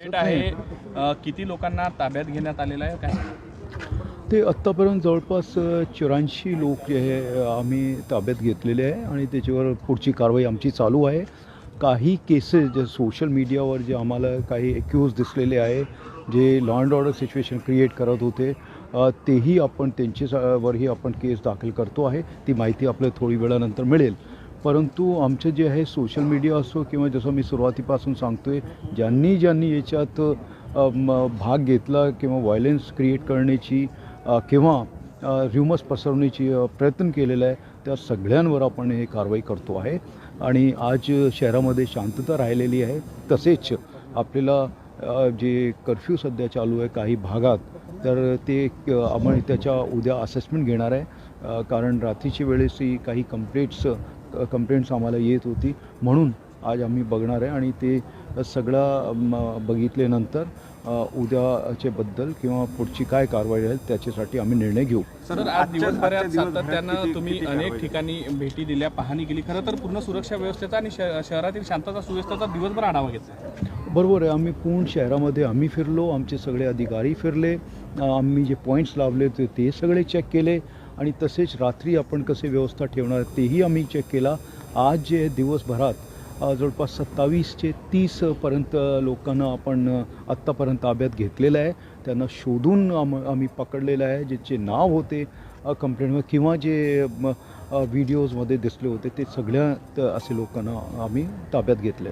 आहे. किती लोकांना ताब्यात घेण्यात आलेलं आहे? काय ते आत्तापर्यंत जवळपास चौऱ्याऐंशी लोक जे आहे आम्ही ताब्यात घेतलेले आहे आणि त्याच्यावर पुढची कारवाई आमची चालू आहे. काही केसेस जे सोशल मीडियावर जे आम्हाला काही एक्यूज दिसलेले आहे जे law and order situation create करत होते तेही आपण त्यांच्यावरही आपण केस दाखल करतो आहे. ती माहिती आपल्याला थोडी वेळानंतर मिळेल. परंतु आमचं जे आहे सोशल मीडिया असो किंवा जसं मी सुरुवातीपासून सांगतो आहे ज्यांनी ज्यांनी याच्यात भाग घेतला किंवा व्हायलेन्स क्रिएट करण्याची किंवा र्युमस पसरवण्याची प्रयत्न केलेला आहे त्या सगळ्यांवर आपण हे कारवाई करतो आहे. आणि आज शहरामध्ये शांतता राहिलेली आहे. तसेच आपल्याला जे कर्फ्यू सध्या चालू आहे काही भागात तर ते आपण त्याच्या उद्या असेसमेंट घेणार आहे. कारण रात्रीच्या वेळेसही काही कंप्लेंट्स कंप्लेंट्स आम्हाला येत होती. म्हणून आज आम्ही बघणार आहे आणि ते सगळं बघितल्यानंतर अ, उद्याच्या बद्दल किंवा पुढची काय कारवाई राहील त्याच्यासाठी आम्ही निर्णय घेऊ. सर आज दिवसभरात सातत्यानं तुम्ही अनेक ठिकाणी भेटी दिल्या पाहणी केली. खरं तर पूर्ण सुरक्षा व्यवस्थेचा आणि श- शहरातील शांतता सुव्यवस्थेचा दिवसभर आढावा घेतला. बरोबर आहे आम्ही पूर्ण शहरामध्ये आम्ही फिरलो आमचे सगळे अधिकारी फिरले आम्ही जे पॉईंट्स लावले होते ते सगळे चेक केले. आणि तसेच रात्री आपण कसे व्यवस्था ठेवणार तेही आम्ही चेक केला. आज जे दिवसभरात जवळपास सत्तावीसचे तीसपर्यंत लोकांना आपण आत्तापर्यंत ताब्यात घेतलेलं आहे. त्यांना शोधून आम आम्ही पकडलेलं आहे. ज्याचे नाव होते कंप्लेंटमध्ये किंवा जे म, व्हिडिओजमध्ये दिसले होते ते सगळ्या असे लोकांना आम्ही ताब्यात घेतलेलं आहे.